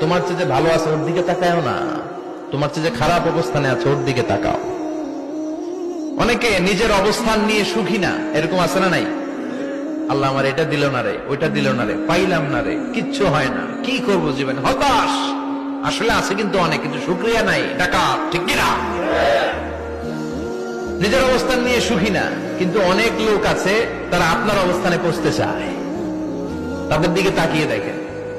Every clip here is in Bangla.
তোমার চেয়ে যে ভালো আছে, ওর দিকে তাকায়ও না। তোমার চেয়ে যে খারাপ অবস্থানে আছে, ওর দিকে তাকাও। অনেকে নিজের অবস্থান নিয়ে সুখী না, এরকম আছে না নাই? আল্লাহ আমার এটা দিল না রে, ওইটা দিল না রে, পাইলাম না রে, কিচ্ছু হয় না। কি করব জীবনে? হতাশ! আসলে আছে কিন্তু অনেক, কিন্তু শুক্রিয়া নাই টাকা ঠিক কিনা? নিজের অবস্থান নিয়ে সুখী না, কিন্তু অনেক লোক আছে, তারা আপনার অবস্থানে পৌঁছতে চায়। তাদের দিকে তাকিয়ে দেখেন।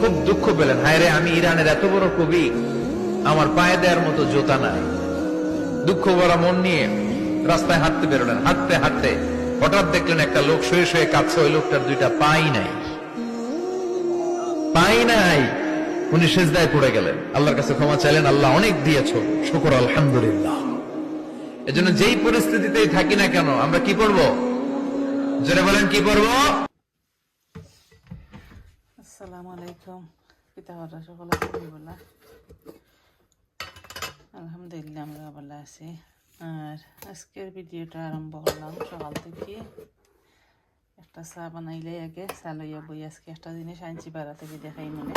খুব দুঃখ পেলেন। হায় রে আমি ইরানের এত বড় কবি, আমার পায়ে দেওয়ার মতো জুতা নাই। দুঃখ ভরা মন নিয়ে রাস্তায় হাঁটতে বেরোলেন। হাঁটতে হাঁটতে হঠাৎ দেখলেন একটা লোক শুয়ে শুয়ে কাঁদছে। ওই লোকটার দুইটা পাই নাই। পাই নাই। উনি সেজদায় পড়ে গেলেন। আল্লাহর কাছে ক্ষমা চাইলেন। আল্লাহ অনেক দিয়েছ। শুকর, আলহামদুলিল্লাহ। এজন্য যেই পরিস্থিতিতেই থাকি না কেন, আমরা কি করব জোরে বলেন, কি করব আসসালামু আলাইকুম। পিতা সকল বলা আলহামদুলিল্লাহ, আমরা ভালো আছি। আর আজকের ভিডিওটা আরম্ভ করলাম সকাল থেকে। একটা চা বানাইলে আগে চা লইয়া বই, আজকে একটা জিনিস আনছি বাড়া থেকে দেখাই মনে।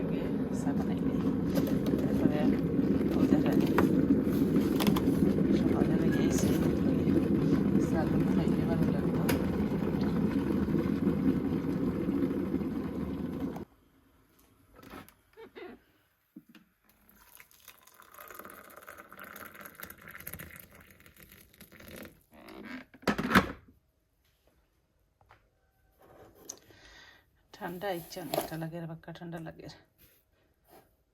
আগে চা বানাইলে তারপরে ওই দেখাই সকালে গিয়েছি সালুন খাইলে ভালো লাগতো ঠান্ডা ইচ্ছা অনেকটা লাগে বাক্কা ঠান্ডা লাগে।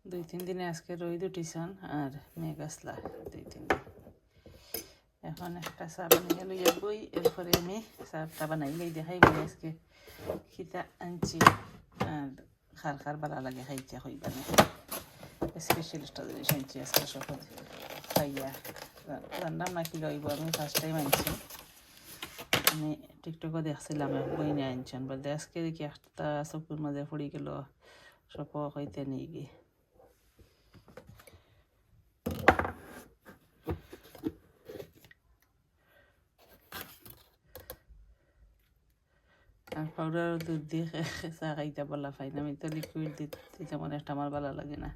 দুই তিন দিনে আজকে রোদ উঠিছন আর মেঘ আসলা দুই তিন দিন। এখন একটা চা বানিয়ে লইয়া বই, এরপরে আমি চাটা বানাইলেই দেখাই বই আজকে। খিতা আনছি আর খার খার বালা লাগে খাইতে হইবানে স্পেশাল একটা জিনিস আনছি আজকে সকাল খাইয়া রান্নাম নাকি লইব আমি ফার্স্ট টাইম আনছি। আমি টিকটকে দেখছিলাম বই নিয়ে আনছেন। বলতে, আজকে দেখি একটা চকুর মাঝে পড়ি গেল সব হইতে নিয়ে গিয়ে আর পাউডার দুধ দিয়ে চা খাইতে বলা পাই না আমি তো লিকুইড দিতে তেমন একটা আমার ভালো লাগে না।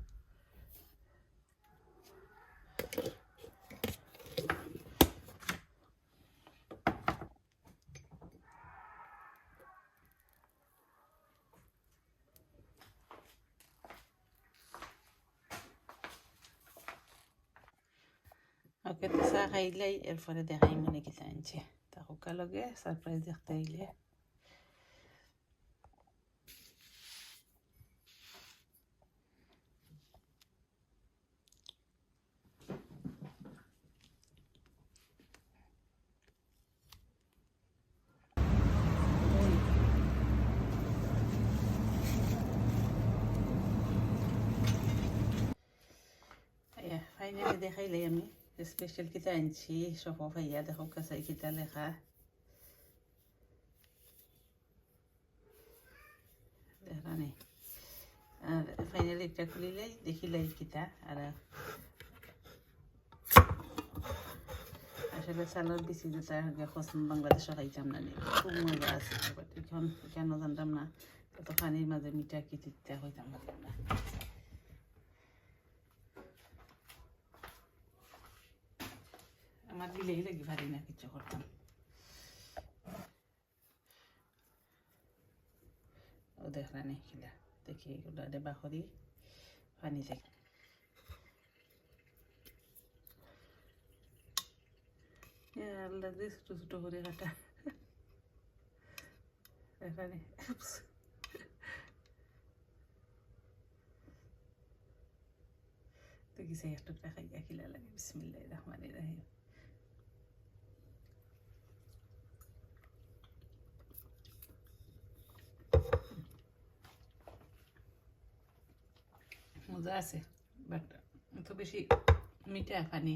ওকে তো চা খাইলেই এরপরে দেখাই মনে কি আনছে তা হোকা লগে সারপ্রাইজ দেখতে আইলে ফাইনালি স্পেশাল কিতা আনছি সফ ভাইয়া কিতা লেখা দেখা নেই আর ফাইনালি একটা খুলিলেই দেখিলাই কিতা আর আসলে চালর বেশি যেটা খোঁজ বাংলাদেশে খাইতাম না খুব মজা আছে এখন কেন জানতাম না পানির মাঝে মিঠা কি তিতা হইতাম না আমার দিলেই লাগি পারি না কিছু করতাম। ও দেখলা নেই খিলা। দেখি, এগুলো দেবা করি, পানি থেকে আল্লাহ দিয়ে ছোটো ছোটো করে কাটা। এখানে দেখি সেই একটু খিলা লাগে বিসমিল্লাহ রহমান রহিম। মজা আছে বাট এত বেশি মিঠা পানি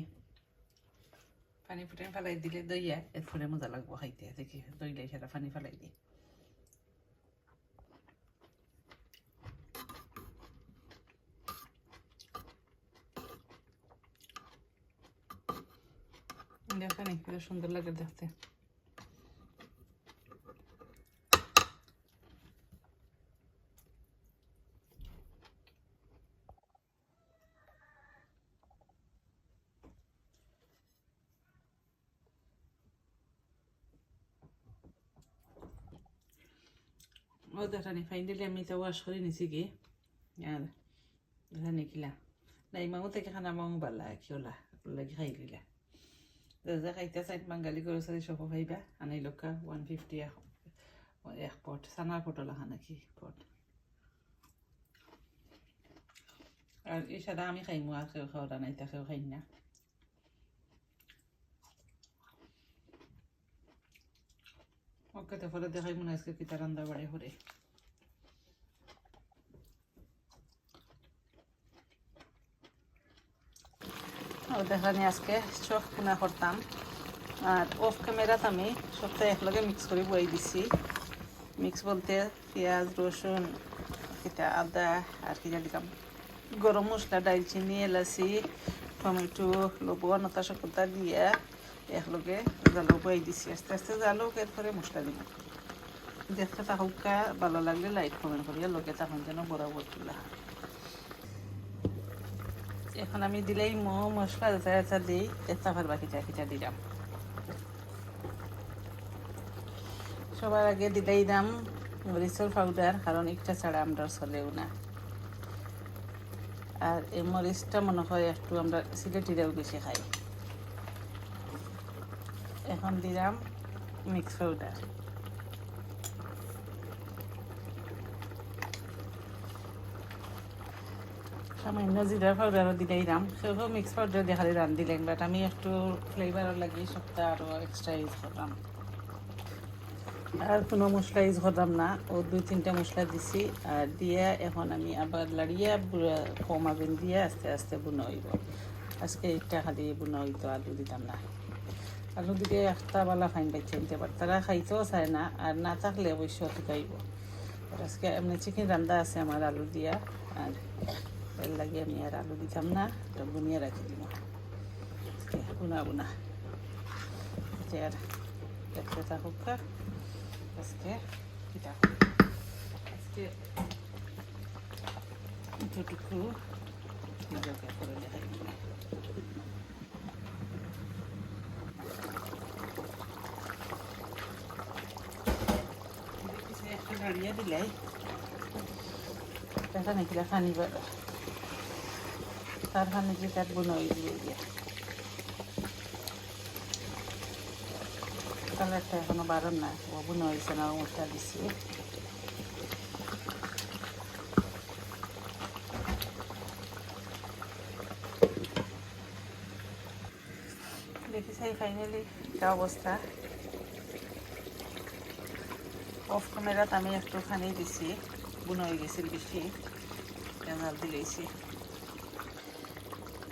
পানি ফুটাই ফেলাই দিলে দইয়া, এরপরে মজা লাগবো খাইতে, দেখি দইলে সেটা পানি ফেলাই দিই। দেখেন কত সুন্দর লাগে দেখতে। ও দেখানি ফাইনালি আমি তো ওয়াশ করে নিছি কি আর দেখানি কিলা নাই মাও থেকে খানা মাও বালা কিওলা লাগি খাই লিলা যে খাইতে চাইত বাঙালি গরু চারি সব খাইবা আনি লোকা ওয়ান ফিফটি এক পট চানার পটল আহা নাকি পট আর এই সাদা আমি খাইমু আর কেউ খাওয়া নাই তা কেউ খাই না ওকে তো ফলে দেখাই, মনে আজকে কিতা রান্না বাড়ি করে দেখানি আজকে, চোখ কিনা করতাম। আর অফ ক্যামেরাত আমি সবটা একলগে মিক্স করে বই দিছি। মিক্স বলতে পেঁয়াজ, রসুন কিটা আদা, আর কিটা দিলাম গরম মশলা দালচিনি এলাচি, টমেটো, লবণ ওটা সকলটা দিয়ে একলগে জালুক বই দিছি, আস্তে আস্তে জালুক এরপরে মশলা দিব দেখতে তাহুকা ভালো লাগলে লাইক কমেন্ট করিয়া লগে তখন যেন বরাবর তুলা। এখন আমি দিলেই মো মশলা এটা এটা দিই তারপর বাকিটা কিটা দিলাম। সবার আগে দিলেই দাম মরিচের পাউডার কারণ একটা ছাড়া আমরা চলেও না। আর এই মরিচটা মনে হয় একটু আমরা সিলেটিরাও বেশি খাই। এখন দিলাম মিক্স পাউডার সামান্য জিরার পাউডারও দিলেই দাম সেও মিক্স পাউডার দিয়ে খালি রান দিলেন বাট আমি একটু ফ্লেভারও লাগি সবটা আরও এক্সট্রা ইউজ করলাম। আর কোনো মশলা ইউজ করলাম না। ও দুই তিনটা মশলা দিছি, আর দিয়ে এখন আমি আবার লাড়িয়ে বুড়া- কম আগুন দিয়ে আস্তে আস্তে বুনো হইব আজকে এটা খালি বুনো হইতো আলু দিতাম না। আলু দিলে একটা বালা ফাইন পাইছে নিতে পারে। তারা খাইতেও চায় না, আর না থাকলে অবশ্য ঠুকাইব আর আজকে এমনি চিকেন রান্দা আছে আমার আলু দিয়া, আর এর লাগে আমি আর আলু দিতাম না তো বুনিয়ে রাখি দিব বুনা বুনা আর দেখতে থাকুক আজকে কিটা আজকে এতটুকু নিজেকে করে দেখাই একটু নাড়িয়ে দিলাই দেখা নাকি খানি বেড়া তার খানি যে তার বনই দিয়ে দিয়া এখনও বারণ না, ও বুনো হয়েছে না মশলা দিছি। দেখি সাই ফাইনালি এটা অবস্থা। অফ ক্যামেরাত আমি একটুখানি দিছি বুনো হয়ে গেছিল বেশি। জাল দিলেছি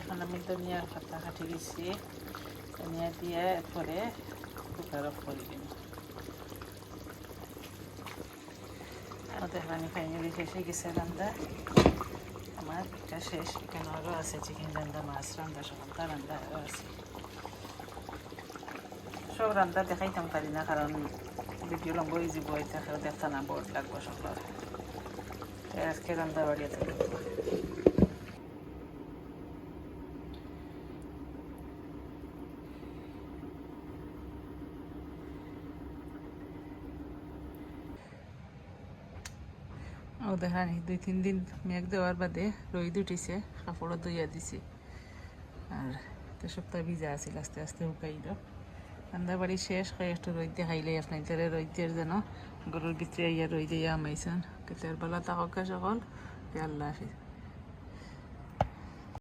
এখন আমি ধনিয়া পাতা কাটি দিছি। ধনিয়া দিয়ে পরে কুকার অফ করে দিন আমাদের পানি ফাইনালি শেষ হয়ে গেছে রান্না। আমার এটা শেষ। এখানে আরও আছে চিকেন রান্না, মাছ রান্না সকালটা রান্না আরও আছে। সব রান্না দেখাইতাম পারি না, কারণ ভিডিও লম্ব হয়ে যাব, এটা দেখতে ও দেখানি, দুই তিন দিন মেঘ দেওয়ার বাদে রই উঠিছে, কাপড়ও ধুইয়া দিছি। আর সপ্তাহ ভিজা আছিল, আস্তে আস্তে রান্না বাড়ি শেষ হয়ে একটু রইতে খাইলে আপনি রই রইতে যেন গরুর ভিতরে ইয়া রইতে দিয়ে মাইছেন। কেতার বেলা তাহকা সকল আল্লাহ হাফিজ।